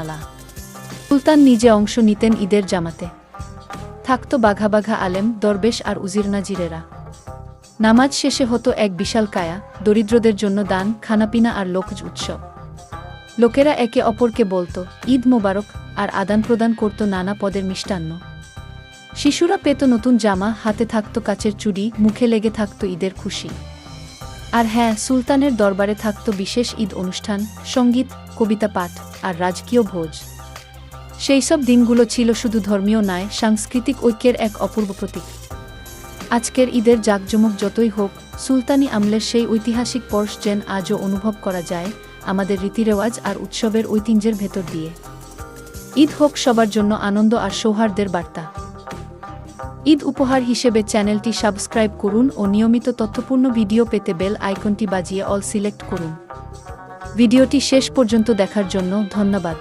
আলা। সুলতান নিজে অংশ নিতেন ঈদের জামাতে। থাকত বাঘা বাঘা আলেম, দরবেশ আর উজির নাজিরেরা। নামাজ শেষে হতো এক বিশাল কায়া, দরিদ্রদের জন্য দান, খানাপিনা আর লোকজ উৎসব। লোকেরা একে অপরকে বলতো, ঈদ মোবারক আর আদান প্রদান করত নানা পদের মিষ্টান্ন। শিশুরা পেত নতুন জামা, হাতে থাকত কাচের চুড়ি, মুখে লেগে থাকত ঈদের খুশি। আর হ্যাঁ সুলতানের দরবারে থাকত বিশেষ ঈদ অনুষ্ঠান, সংগীত, কবিতা পাঠ আর রাজকীয় ভোজ। সেই সব দিনগুলো ছিল শুধু ধর্মীয় নয়, সাংস্কৃতিক ঐক্যের এক অপূর্ব প্রতীক। আজকের ঈদের জাঁকজমক যতই হোক, সুলতানি আমলের সেই ঐতিহাসিক পর্শ যেন আজও অনুভব করা যায় আমাদের রীতিরেওয়াজ আর উৎসবের ঐতিহ্যের ভেতর দিয়ে। ঈদ হোক সবার জন্য আনন্দ আর সৌহার্দ্যের বার্তা। ঈদ উপহার হিসেবে চ্যানেলটি সাবস্ক্রাইব করুন ও নিয়মিত তথ্যপূর্ণ ভিডিও পেতে বেল আইকনটি বাজিয়ে অল সিলেক্ট করুন। ভিডিওটি শেষ পর্যন্ত দেখার জন্য ধন্যবাদ।